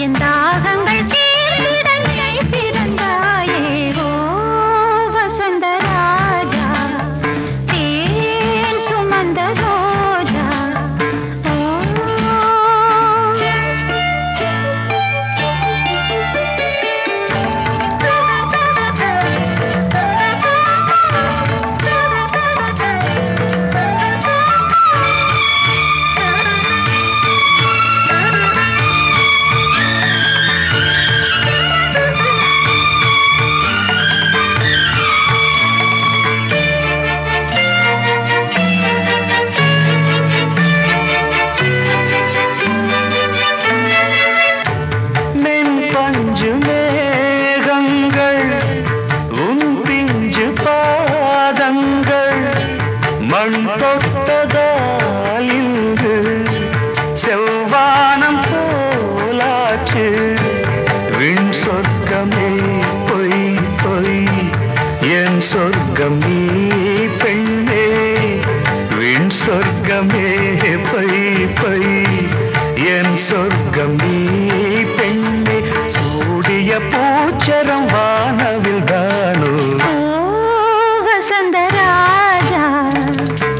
என் சொர்க்கம் நீ பெண்ணே விண் சொர்க்கமே பொய் பொய் என் சொர்க்கம் நீ பெண்ணே சூடிய பூச்சரம் வானவில் தானோ? ஓ வசந்தராஜா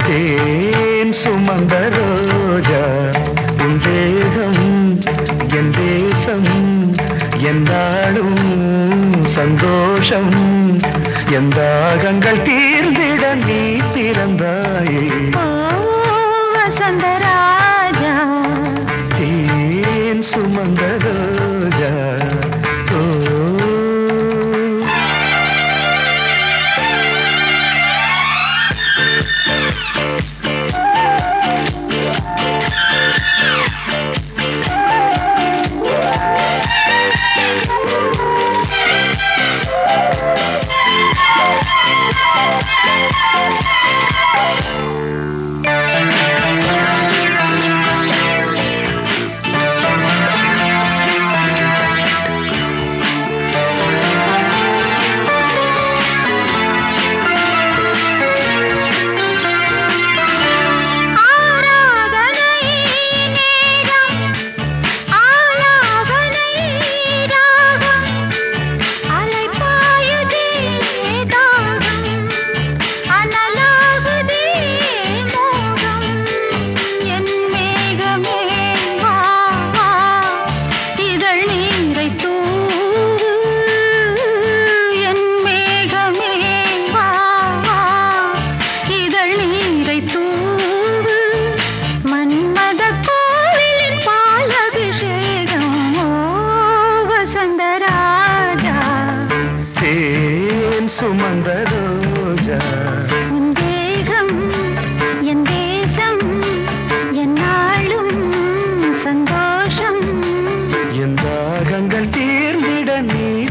தேன் சுமந்த ரோஜா. உன் தேகம் என் தேசம் எந்தாடும் சந்தோஷம். எந்த தாகங்கள் தீர்ந்திட நீ பிறந்தாயே.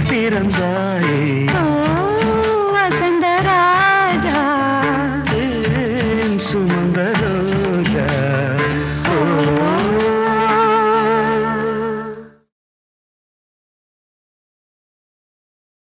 பிறந்தாயே. ஓ